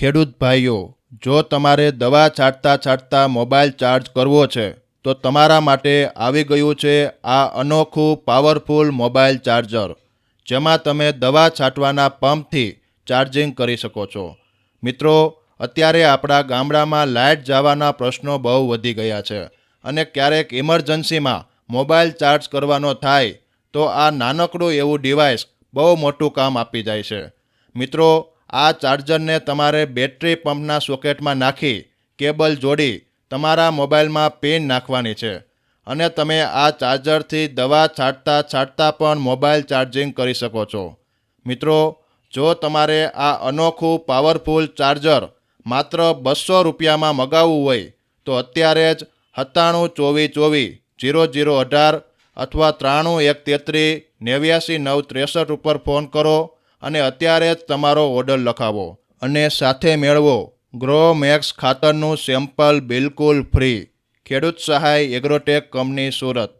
ખેડૂત ભાઈઓ, જો તમારે દવા છાંટતા છાંટતા મોબાઈલ ચાર્જ કરવો છે, તો તમારા માટે આવી ગયું છે આ અનોખું પાવરફુલ મોબાઈલ ચાર્જર, જેમાં તમે દવા છાંટવાના પંપથી ચાર્જિંગ કરી શકો છો. મિત્રો, અત્યારે આપણા ગામડામાં લાઇટ જવાના પ્રશ્નો બહુ વધી ગયા છે અને ક્યારેક ઇમરજન્સીમાં મોબાઈલ ચાર્જ કરવાનો થાય, તો આ નાનકડું એવું ડિવાઇસ બહુ મોટું કામ આપી જાય છે. મિત્રો આ ચાર્જરને તમારે બેટરી પંપના સોકેટમાં નાખી કેબલ જોડી તમારા મોબાઈલમાં પિન નાખવાની છે. અને તમે આ ચાર્જરથી દવા છાંટતા છાંટતા પણ મોબાઈલ ચાર્જિંગ કરી શકો છો. મિત્રો, જો તમારે આ અનોખું પાવરફુલ ચાર્જર માત્ર બસો રૂપિયામાં મગાવવું હોય, તો અત્યારે જ સત્તાણું ચોવીસ ચોવીસ જીરો જીરો અઢાર અથવા ત્રાણું એક તેત્રીસ નેવ્યાસી નવ ત્રેસઠ ઉપર ફોન કરો. અને અત્યારે જ તમારો ઓર્ડર લખાવો અને સાથે મેળવો. ગ્રો મેક્સ ખાતરનું સેમ્પલ બિલકુલ ફ્રી. ખેડૂત સહાય એગ્રોટેક કંપની સુરત.